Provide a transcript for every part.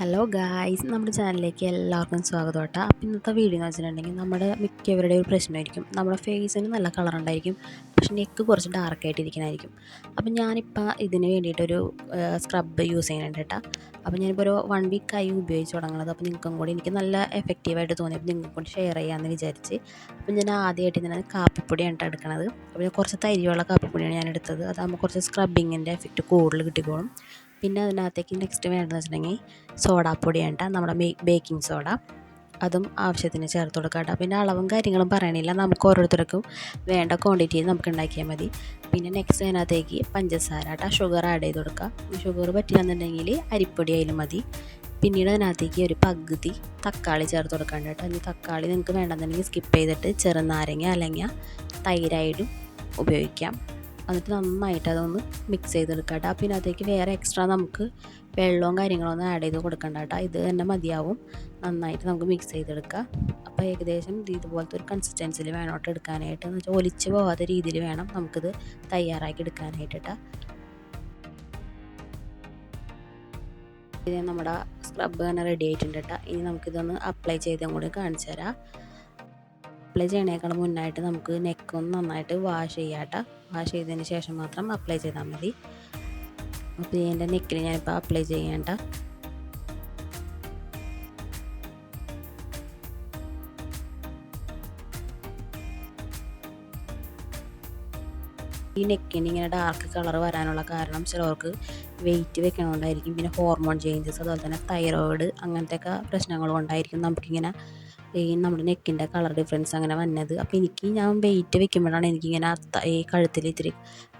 Hello guys നമ്മുടെ ചാനലിലേക്ക് എല്ലാവർക്കും സ്വാഗതം കേട്ടോ. അപ്പം ഇന്നത്തെ വീഡിയോ എന്ന് വെച്ചിട്ടുണ്ടെങ്കിൽ നമ്മുടെ മിക്കവരുടെ ഒരു പ്രശ്നമായിരിക്കും. നമ്മുടെ ഫേസിന് നല്ല കളർ ഉണ്ടായിരിക്കും. പക്ഷെ നെക്ക് കുറച്ച് ഡാർക്ക് ആയിട്ട് ഇരിക്കണമായിരിക്കും അപ്പം ഞാനിപ്പോൾ ഇതിന് വേണ്ടിയിട്ടൊരു സ്ക്രബ് യൂസ് ചെയ്യുന്നുണ്ട് കേട്ടോ. അപ്പം ഞാനിപ്പോൾ ഒരു വൺ വീക്കായി ഉപയോഗിച്ച് തുടങ്ങുന്നത്. അപ്പോൾ നിങ്ങൾക്കും കൂടി എനിക്ക് നല്ല എഫക്റ്റീവായിട്ട് തോന്നി. അപ്പോൾ നിങ്ങൾക്കും കൂടി ഷെയർ ചെയ്യാമെന്ന് വിചാരിച്ച്. അപ്പം ഞാൻ ആദ്യമായിട്ട് ഇതിനകത്ത് കാപ്പിപ്പൊടിയാണ് എടുക്കുന്നത് അപ്പോൾ കുറച്ച് തരിയുള്ള കാപ്പിപ്പൊടിയാണ് ഞാൻ എടുത്തത്. അതാകുമ്പോൾ കുറച്ച് സ്ക്രബിങ്ങിന്റെ എഫക്റ്റ് കൂടുതൽ കിട്ടിക്കോളും. പിന്നെ അതിനകത്തേക്ക് നെക്സ്റ്റ് വേണ്ടതെന്ന് വെച്ചിട്ടുണ്ടെങ്കിൽ സോഡാപ്പൊടിയാണ് കേട്ടോ നമ്മുടെ ബേക്കിംഗ് സോഡ അതും ആവശ്യത്തിന് ചേർത്ത് കൊടുക്കാം കേട്ടോ പിന്നെ അളവും കാര്യങ്ങളും പറയണില്ല. നമുക്ക് ഓരോരുത്തർക്കും വേണ്ട ക്വാണ്ടിറ്റി നമുക്ക് ഉണ്ടാക്കിയാൽ മതി. പിന്നെ നെക്സ്റ്റ് അതിനകത്തേക്ക് പഞ്ചസാര കേട്ടോ ഷുഗർ ആഡ് ചെയ്ത് കൊടുക്കുക ഷുഗർ പറ്റില്ലെന്നുണ്ടെങ്കിൽ അരിപ്പൊടി ആയാലും മതി. പിന്നീട് അതിനകത്തേക്ക് ഒരു പകുതി തക്കാളി ചേർത്ത് കൊടുക്കാണ്ട് കേട്ടോ ഇനി തക്കാളി നിങ്ങൾക്ക് വേണ്ടെന്നുണ്ടെങ്കിൽ സ്കിപ്പ് ചെയ്തിട്ട് ചെറുനാരങ്ങ അല്ലെങ്കിൽ തൈരായിട്ടും ഉപയോഗിക്കാം. എന്നിട്ട് നന്നായിട്ട് അതൊന്ന് മിക്സ് ചെയ്തെടുക്കുക കേട്ടോ പിന്നെ അതിലേക്ക് വേറെ എക്സ്ട്രാ നമുക്ക് വെള്ളവും കാര്യങ്ങളൊന്നും ആഡ് ചെയ്ത് കൊടുക്കണ്ട കേട്ടോ ഇത് തന്നെ മതിയാവും. നന്നായിട്ട് നമുക്ക് മിക്സ് ചെയ്തെടുക്കുക അപ്പോൾ ഏകദേശം ഇതുപോലത്തെ ഒരു കൺസിസ്റ്റൻസിൽ വേണോട്ട് എടുക്കാനായിട്ട്. എന്ന് വെച്ചാൽ ഒലിച്ച് പോകാത്ത രീതിയിൽ വേണം നമുക്കിത് തയ്യാറാക്കി എടുക്കാനായിട്ട് കേട്ടോ ഇത് നമ്മുടെ സ്ക്രബ് തന്നെ റെഡി ആയിട്ടുണ്ട് കേട്ടോ ഇനി നമുക്കിതൊന്ന് അപ്ലൈ ചെയ്തും കൂടി കാണിച്ചു തരാം. അപ്ലൈ ചെയ്യണേക്കാൾ മുന്നായിട്ട് നമുക്ക് നെക്കൊന്ന് നന്നായിട്ട് വാഷ് ചെയ്യാട്ടോ. വാഷ് ചെയ്തതിന് ശേഷം മാത്രം അപ്ലൈ ചെയ്താൽ മതി. അപ്പോൾ എന്റെ നെക്കിൽ ഞാനിപ്പോൾ അപ്ലൈ ചെയ്യേണ്ട ഈ നെക്കിന് ഇങ്ങനെ ഡാർക്ക് കളർ വരാനുള്ള കാരണം ചിലവർക്ക് വെയിറ്റ് വെക്കണോണ്ടായിരിക്കും. പിന്നെ ഹോർമോൺ ചേഞ്ചസ് അതുപോലെ തന്നെ തൈറോയിഡ് അങ്ങനത്തെയൊക്കെ പ്രശ്നങ്ങൾ കൊണ്ടായിരിക്കും. നമുക്കിങ്ങനെ ഈ നമ്മുടെ നെക്കിന്റെ കളർ ഡിഫറൻസ് അങ്ങനെ വന്നത്. അപ്പോൾ എനിക്ക് ഞാൻ വെയിറ്റ് വെക്കുമ്പോഴാണ് എനിക്കിങ്ങനെ ഈ കഴുത്തിൽ ഇത്തിരി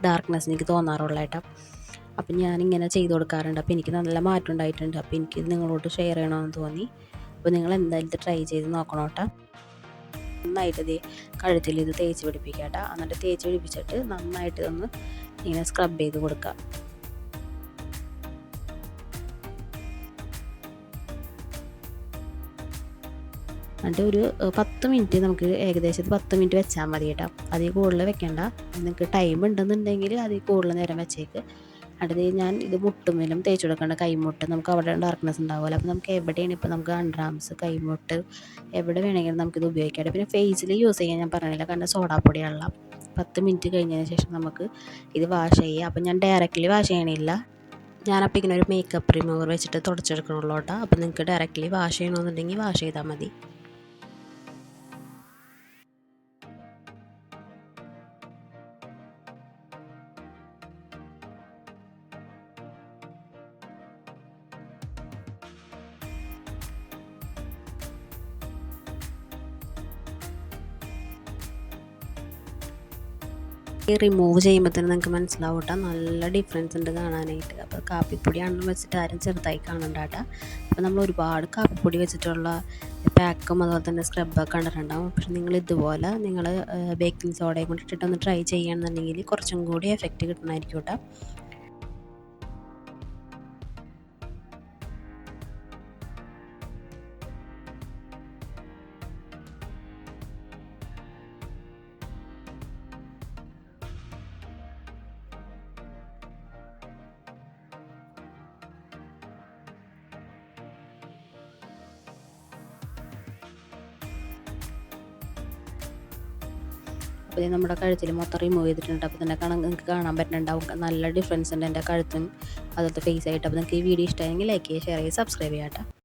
ഡാർക്ക്നെസ് എനിക്ക് തോന്നാറുള്ളത് കേട്ടോ. അപ്പം ഞാനിങ്ങനെ ചെയ്ത് കൊടുക്കാറുണ്ട്. അപ്പോൾ എനിക്ക് നല്ല മാറ്റം ഉണ്ടായിട്ടുണ്ട്. അപ്പോൾ എനിക്ക് നിങ്ങളോട് ഷെയർ ചെയ്യണമെന്ന് തോന്നി. അപ്പോൾ നിങ്ങൾ എന്തായാലും ട്രൈ ചെയ്ത് നോക്കണം കേട്ടോ. നന്നായിട്ട് ഇത് കഴുത്തിൽ ഇത് തേച്ച് പിടിപ്പിക്കാം കേട്ടോ. എന്നിട്ട് തേച്ച് പിടിപ്പിച്ചിട്ട് നന്നായിട്ട് ഒന്ന് ഇങ്ങനെ സ്ക്രബ് ചെയ്ത് കൊടുക്കുക. എന്നിട്ട് ഒരു പത്ത് മിനിറ്റ് നമുക്ക് ഏകദേശം പത്ത് മിനിറ്റ് വെച്ചാൽ മതി കേട്ടോ. അതിൽ കൂടുതൽ വെക്കേണ്ട. നിങ്ങൾക്ക് ടൈം ഉണ്ടെന്നുണ്ടെങ്കിൽ അതിൽ കൂടുതൽ നേരം വെച്ചേക്ക്. അടുത്ത് ഞാൻ ഇത് മുട്ടുമേലും തേച്ച് കൊടുക്കേണ്ട കൈമുട്ട് നമുക്ക് അവിടെ ഡാർക്ക്നെസ് ഉണ്ടാവുമല്ലോ. അപ്പോൾ നമുക്ക് എവിടെയാണ് ഇപ്പോൾ നമുക്ക് അണ്ടർആംസ് കൈമുട്ട് എവിടെ വേണമെങ്കിലും നമുക്കിത് ഉപയോഗിക്കാം. പിന്നെ ഫേസിൽ യൂസ് ചെയ്യാൻ ഞാൻ പറഞ്ഞില്ല കാരണം സോഡാപ്പൊടിയുള്ള പത്ത് മിനിറ്റ് കഴിഞ്ഞതിന് ശേഷം നമുക്ക് ഇത് വാഷ് ചെയ്യുക അപ്പോൾ ഞാൻ ഡയറക്റ്റ്ലി വാഷ് ചെയ്യണില്ല. ഞാനപ്പോൾ ഇങ്ങനെ ഒരു മേക്കപ്പ് റിമൂവർ വെച്ചിട്ട് തുടച്ചെടുക്കണുള്ളൂ കേട്ടോ. അപ്പോൾ നിങ്ങൾക്ക് ഡയറക്റ്റ്ലി വാഷ് ചെയ്യണമെന്നുണ്ടെങ്കിൽ വാഷ് ചെയ്താൽ മതി. റിമൂവ് ചെയ്യുമ്പോൾ തന്നെ നിങ്ങൾക്ക് മനസ്സിലാവും കേട്ടോ നല്ല ഡിഫറൻസ് ഉണ്ട് കാണാനായിട്ട്. അപ്പോൾ കാപ്പിപ്പൊടിയാണെന്ന് വെച്ചിട്ട് ആരും ചെറുതായി കാണണ്ട കേട്ടോ അപ്പോൾ നമ്മൾ ഒരുപാട് കാപ്പിപ്പൊടി വെച്ചിട്ടുള്ള പാക്കും അതുപോലെ തന്നെ സ്ക്രബൊക്കെ കണ്ടിട്ടുണ്ടാവും. പക്ഷെ നിങ്ങൾ ഇതുപോലെ നിങ്ങൾ ബേക്കിംഗ് സോഡയും കൂടി ഇട്ടിട്ടൊന്ന് ട്രൈ ചെയ്യുകയാണെന്നുണ്ടെങ്കിൽ കുറച്ചും കൂടി എഫക്റ്റ് കിട്ടണമായിരിക്കും കേട്ടോ അപ്പോൾ നമ്മുടെ കഴുത്തിൽ മൊത്തം റിമൂവ് ചെയ്തിട്ടുണ്ട്. അപ്പോൾ തന്നെ കാണാൻ നിങ്ങൾക്ക് കാണാൻ പറ്റുന്നുണ്ടാവും. നല്ല ഡിഫറൻസ് ഉണ്ട് എന്റെ കഴുത്തും അതുപോലത്തെ ഫേസ് ആയിട്ട്. അപ്പോൾ നിങ്ങൾക്ക് ഈ വീഡിയോ ഇഷ്ടമായെങ്കിൽ ലൈക്ക് ചെയ്യുക ഷെയർ ചെയ്യുക സബ്സ്ക്രൈബ് ചെയ്യാം